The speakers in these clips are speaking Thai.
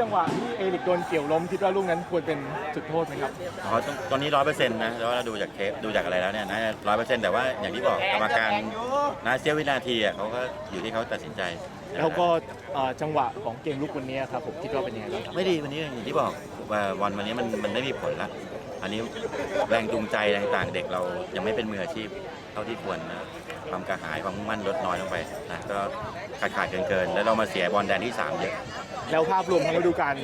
จังหวะที่เอริกโดนเกี่ยวล้มคิดว่าลูกนั้นควรเป็นจุดโทษไหมครับอ๋อตอนตอนนี้ร้อยเปอร์เซ็นต์นะแล้วเราดูจากเทปดูจากอะไรแล้วเนี่ยน่าจะร้อยเปอร์เซ็นต์แต่ว่าอย่างที่บอกกรรมการนะเสี้ยววินาทีอะเขาก็อยู่ที่เขาตัดสินใจแล้วก็เอ่อจังหวะของเกมลุกวันนี้ครับผมคิดว่าเป็นยังไงบ้างครับไม่ดีวันนี้อย่างที่บอกว่าวันวันนี้มันมันไม่มีผลละอันนี้แรงจูงใจต่างๆเด็กเรายังไม่เป็นมืออาชีพเท่าที่ควรนะความกระหายความมุ่งมั่นลดน้อยลงไปนะก็ขาดขาดเกินเกินๆแล้วเรามาเสียบอลแดนที่สามเยอะ แล้วภาพรวมทั้งฤดูกาล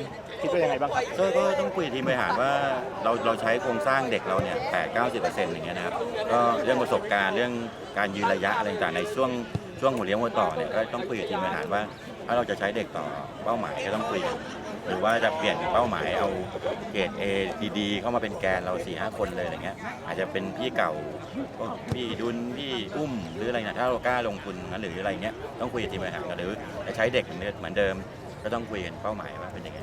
คิดว่ายังไงบ้างครับ ก็ก็ต้องคุยกับทีมบริหารว่าเราเราใช้โครงสร้างเด็กเราเนี่ยแปดเก้าสิบเปอร์เซ็นต์อย่างเงี้ยนะครับก็เรื่องประสบการณ์เรื่องการยืนระยะอะไรต่างๆในช่วงช่วงหัวเลี้ยงหัวต่อเนี่ยก็ต้องคุยกับทีมบริหารว่า ถ้าเราจะใช้เด็กต่อเป้าหมายก็ต้องคุยกันหรือว่าจะเปลี่ยนเป้าหมายเอาเกรด A ดีๆเข้ามาเป็นแกนเราสี่ห้าคนเลยอะไรเงี้ยอาจจะเป็นพี่เก่าพี่ดุลพี่อุ้มหรืออะไรนะถ้าเรากล้าลงทุนนั้นหรืออะไรเงี้ยต้องคุยกับทีมบริหารกันหรือจะใช้เด็กเหมือนเดิม ก็ต้องคุยกันเป้าหมายว่าเป็นยังไง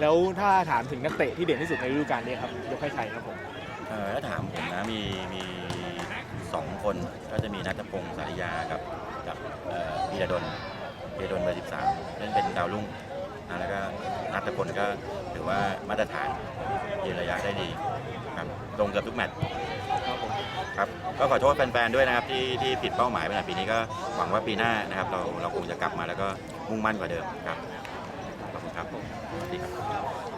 แล้วถ้าถามถึงนักเตะที่เด่นที่สุดในฤดูกาลนี้ครับยกให้ใครครับผมเออถ้าถามผมนะมีมีสองคนก็จะมีนัทพงศ์สาริยากับกับเอ่อพีระดลพีระดลเบอร์ 13นั่นเป็นดาวรุ่งนะแล้วก็นัทพลก็ถือว่ามาตรฐานยืนระยะได้ดีครับลงเกือบทุกแมตช์ครับผมครับก็ขอโทษแฟนๆด้วยนะครับที่ที่ผิดเป้าหมายไปหน่อยปีนี้ก็หวังว่าปีหน้านะครับเราเราคงจะกลับมาแล้วก็มุ่งมั่นกว่าเดิมครับขอบคุณครับผมสวัสดีครับ